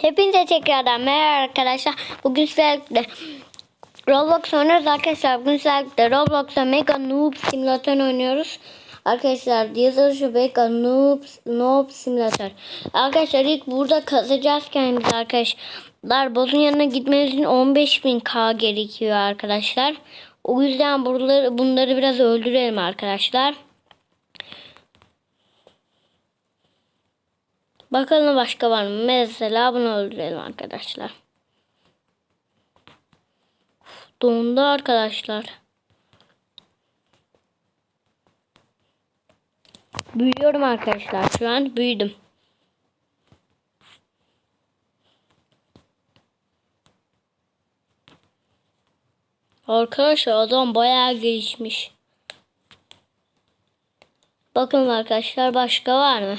Hepinize tekrardan merhaba arkadaşlar. Bugün sizlerle Roblox oynuyoruz arkadaşlar. Bugün sizlerle Roblox'ta Mega Noob Simulator oynuyoruz. Arkadaşlar yazılışı Mega Noob, Noob Simulator. Arkadaşlar ilk burada kazacağız kendimizi arkadaşlar. Bozun yanına gitmemiz için 15.000k gerekiyor arkadaşlar. O yüzden buraları, bunları biraz öldürelim arkadaşlar. Bakalım başka var mı? Mesela bunu öldürelim arkadaşlar. Dondu arkadaşlar. Büyüyorum arkadaşlar. Şu an büyüdüm. Arkadaşlar adam bayağı gelişmiş. Bakın arkadaşlar başka var mı?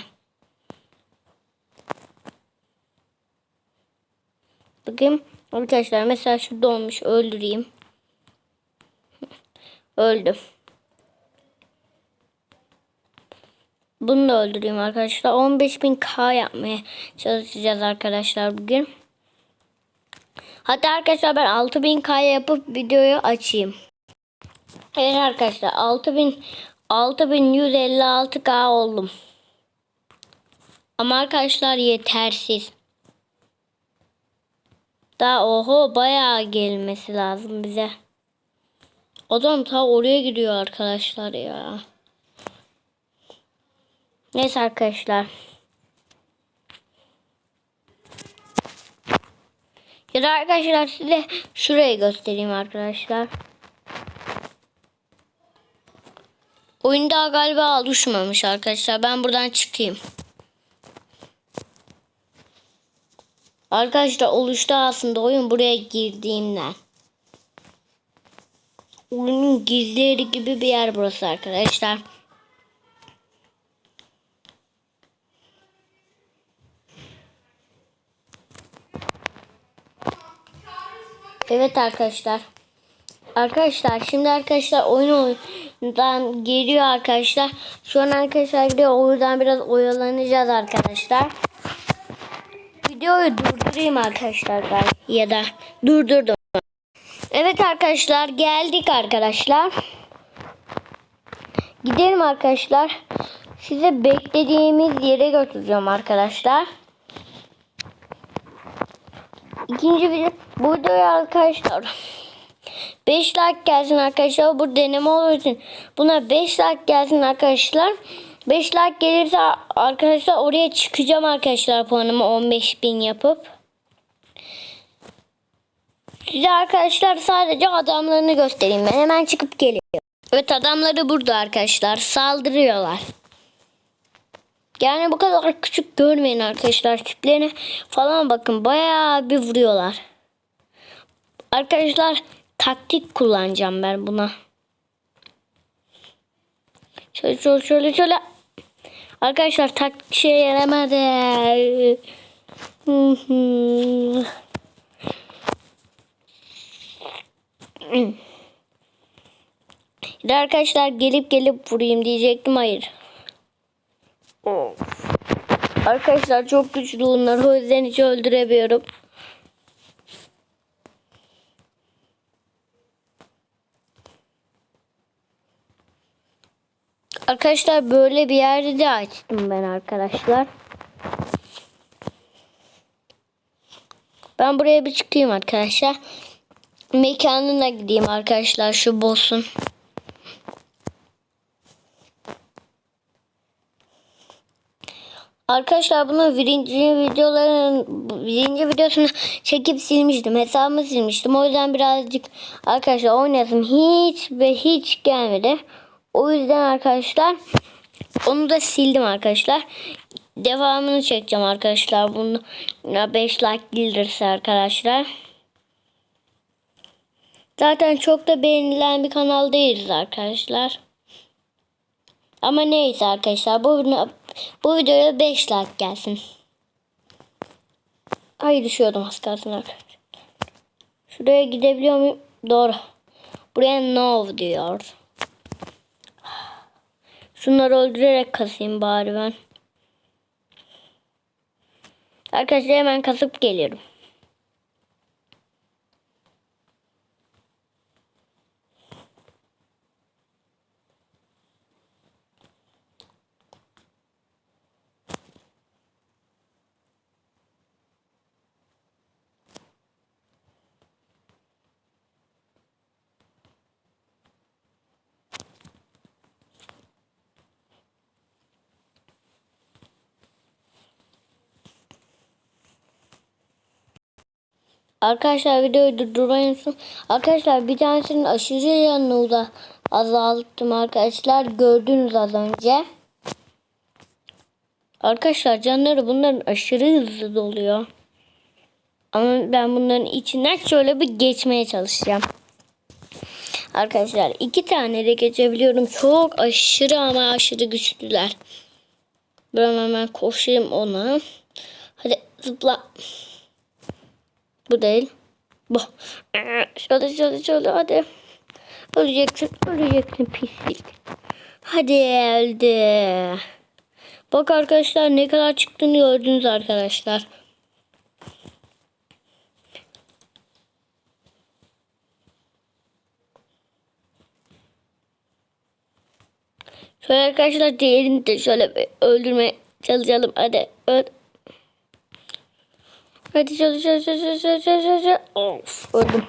Bakayım. Arkadaşlar mesela şu dolmuş öldüreyim. Öldü. Bunu da öldüreyim arkadaşlar. 15.000k yapmaya çalışacağız arkadaşlar bugün. Hatta arkadaşlar ben 6000k yapıp videoyu açayım. Evet arkadaşlar 6000 6156k oldum. Ama arkadaşlar yetersiz. Daha oho bayağı gelmesi lazım bize. Adam ta oraya gidiyor arkadaşlar ya. Neyse arkadaşlar. Ya da arkadaşlar size şurayı göstereyim arkadaşlar. Oyun daha galiba oluşmamış arkadaşlar. Ben buradan çıkayım. Arkadaşlar oluştu aslında oyun buraya girdiğimden. Oyunun gizli yeri gibi bir yer burası arkadaşlar. Evet arkadaşlar. Arkadaşlar şimdi arkadaşlar oyun oyundan geliyor arkadaşlar. Şu an arkadaşlar gidiyor. O yüzden biraz oyalanacağız arkadaşlar. Videoyu durdurayım arkadaşlar ben ya da durdurdum. Evet arkadaşlar geldik arkadaşlar. Gidelim arkadaşlar. Size beklediğimiz yere götüreceğim arkadaşlar. İkinci video bu videoya arkadaşlar 5 like gelsin arkadaşlar. Bu deneme olduğu için buna 5 like gelsin arkadaşlar. 5 like gelirse arkadaşlar oraya çıkacağım arkadaşlar puanımı 15.000 yapıp. Size arkadaşlar sadece adamlarını göstereyim ben. Hemen çıkıp geliyorum. Evet adamları burada arkadaşlar. Saldırıyorlar. Yani bu kadar küçük görmeyin arkadaşlar. Tiplerine falan bakın. Bayağı bir vuruyorlar. Arkadaşlar taktik kullanacağım ben buna. Şöyle şöyle şöyle şöyle. Arkadaşlar taktik şey yaramadı. Hı hı. Bir arkadaşlar gelip gelip vurayım diyecektim hayır. Arkadaşlar çok güçlü bunlar o yüzden hiç öldüremiyorum. Arkadaşlar böyle bir yerde de açtım ben arkadaşlar. Ben buraya bir çıkayım arkadaşlar. Mekanına gideyim arkadaşlar şu boss'un. Arkadaşlar bunu birinci videoların birinci videosunu çekip silmiştim. Hesabımı silmiştim. O yüzden birazcık arkadaşlar oynasın hiç ve hiç gelmedi. O yüzden arkadaşlar onu da sildim arkadaşlar. Devamını çekeceğim arkadaşlar. Bunu 5 like gelirse arkadaşlar. Zaten çok da beğenilen bir kanal değiliz arkadaşlar. Ama neyse arkadaşlar bu bu videoya 5 like gelsin. Ay düşüyordum az arkadaşlar. Şuraya gidebiliyor muyum? Doğru. Buraya no diyor. Şunları öldürerek kasayım bari ben. Arkadaşlar hemen kasıp geliyorum. Arkadaşlar videoyu durdurayım. Arkadaşlar bir tanesinin aşırı yanını da azalttım arkadaşlar. Gördünüz az önce. Arkadaşlar canları bunların aşırı hızlı doluyor. Ama ben bunların içinden şöyle bir geçmeye çalışacağım. Arkadaşlar iki tane de geçebiliyorum. Çok aşırı ama aşırı güçlüler. Ben hemen koşayım ona. Hadi zıpla. Bu değil. Bu. Şöyle şöyle şöyle hadi. Öleceksin. Öleceksin pislik. Hadi öldü. Bak arkadaşlar ne kadar çıktığını gördünüz arkadaşlar. Şöyle arkadaşlar diğerini de şöyle öldürmeye çalışalım. Hadi öl. Hadi çalış çalış çalış çalış çalış çalış. Of öldüm.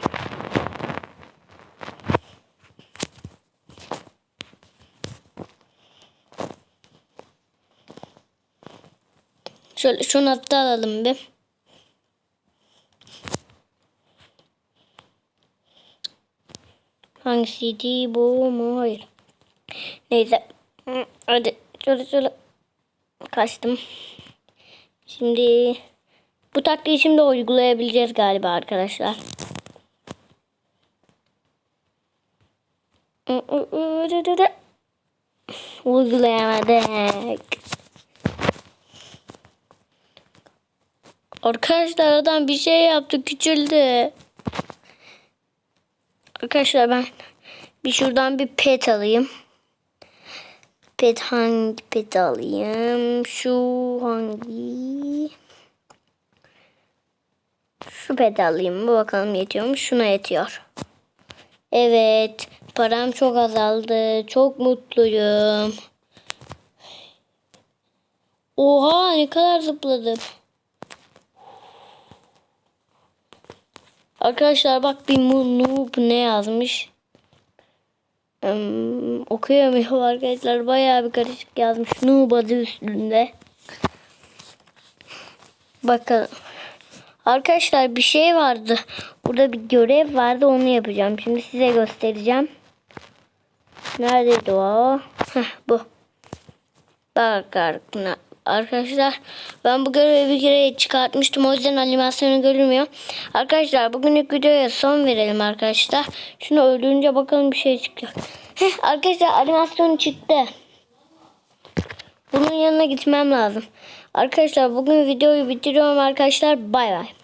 Şöyle şunu hatta alalım bir. Hangisiydi bu mu? Hayır. Neyse. Hadi şöyle şöyle. Kaçtım. Şimdi bu taktiği şimdi uygulayabileceğiz galiba arkadaşlar. Uygulayamadık. Arkadaşlar adam bir şey yaptı küçüldü. Arkadaşlar ben bir şuradan bir pet alayım. Pet hangi pet alayım? Şu hangi? Şu pet alayım. Bu bakalım yetiyor mu? Şuna yetiyor. Evet. Param çok azaldı. Çok mutluyum. Oha ne kadar zıpladım. Arkadaşlar bak bir noob ne yazmış. Um, okuyamıyorum arkadaşlar. Bayağı bir karışık yazmış. Noob adı üstünde. Bakalım. Arkadaşlar bir şey vardı. Burada bir görev vardı. Onu yapacağım. Şimdi size göstereceğim. Neredeydi o? Heh, bu. Bak arkadaşlar ben bu görevi bir kere çıkartmıştım. O yüzden animasyonu görünmüyor. Arkadaşlar bugünlük videoya son verelim arkadaşlar. Şunu öldürünce bakalım bir şey çıkıyor. Heh, arkadaşlar animasyon çıktı. Bunun yanına gitmem lazım. Arkadaşlar bugün videoyu bitiriyorum arkadaşlar. Bay bay.